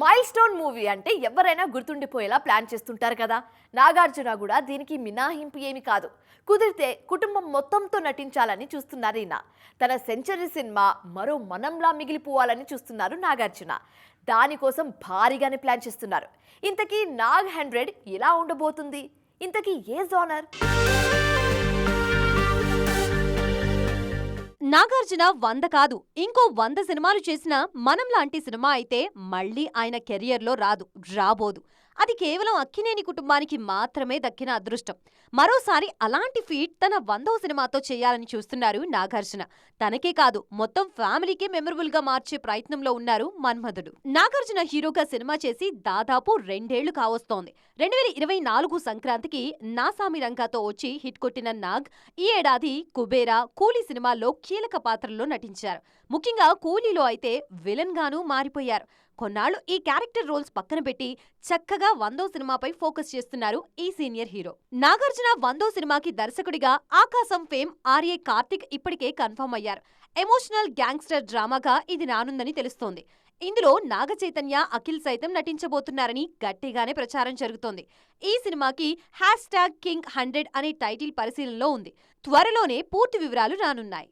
Mile stone movie అంటే ఎవరైనా గుర్తుండిపోయేలా plan చేస్తుంటారు కదా. నాగార్జున కూడా దీనికి మినహాయింపు ఏమి కాదు. కుదిరితే కుటుంబం మొత్తంతో నటించాలని చూస్తున్నారు ఈయన. తన సెంచరీ సినిమా మరో మనంలా మిగిలిపోవాలని చూస్తున్నారు నాగార్జున. దానికోసం భారీగానే ప్లాన్ చేస్తున్నారు. ఇంతకీ నాగ్ హండ్రెడ్ ఎలా ఉండబోతుంది? ఇంతకీ ఏ జోనర్? నాగార్జున వంద కాదు ఇంకో వంద సినిమాలు చేసిన మనం లాంటి సినిమా అయితే మళ్ళీ ఆయన కెరియర్లో రాదు రాబోదు. అది కేవలం అక్కినేని కుటుంబానికి మాత్రమే దక్కిన అదృష్టం. మరోసారి అలాంటి ఫీట్ తన వందో సినిమాతో చేయాలని చూస్తున్నారు నాగార్జున. తనకే కాదు మొత్తం ఫ్యామిలీకే మెమరబుల్గా మార్చే ప్రయత్నంలో ఉన్నారు మన్మధుడు. నాగార్జున హీరోగా సినిమా చేసి దాదాపు రెండేళ్ళు కావస్తోంది. రెండు వేల ఇరవై నాలుగు సంక్రాంతికి నాసామి రంగాతో వచ్చి హిట్ కొట్టిన నాగ్ ఈ ఏడాది కుబేరా కూలీ సినిమాల్లో కీలక పాత్రల్లో నటించారు. ముఖ్యంగా కూలీలో అయితే విలన్ గాను మారిపోయారు. కొన్నాళ్ళు ఈ క్యారెక్టర్ రోల్స్ పక్కన పెట్టి చక్కగా వందో సినిమాపై ఫోకస్ చేస్తున్నారు ఈ సీనియర్ హీరో. నాగార్జున వందో సినిమాకి దర్శకుడిగా ఆకాశం ఫేమ్ ఆర్ఏ కార్తిక్ ఇప్పటికే కన్ఫర్మ్ అయ్యారు. ఎమోషనల్ గ్యాంగ్స్టర్ డ్రామాగా ఇది రానుందని తెలుస్తోంది. ఇందులో నాగ చైతన్య అఖిల్ సైతం నటించబోతున్నారని గట్టిగానే ప్రచారం జరుగుతోంది. ఈ సినిమాకి హ్యాష్ ట్యాగ్ కింగ్ హండ్రెడ్ అనే టైటిల్ పరిశీలనలో ఉంది. త్వరలోనే పూర్తి వివరాలు రానున్నాయి.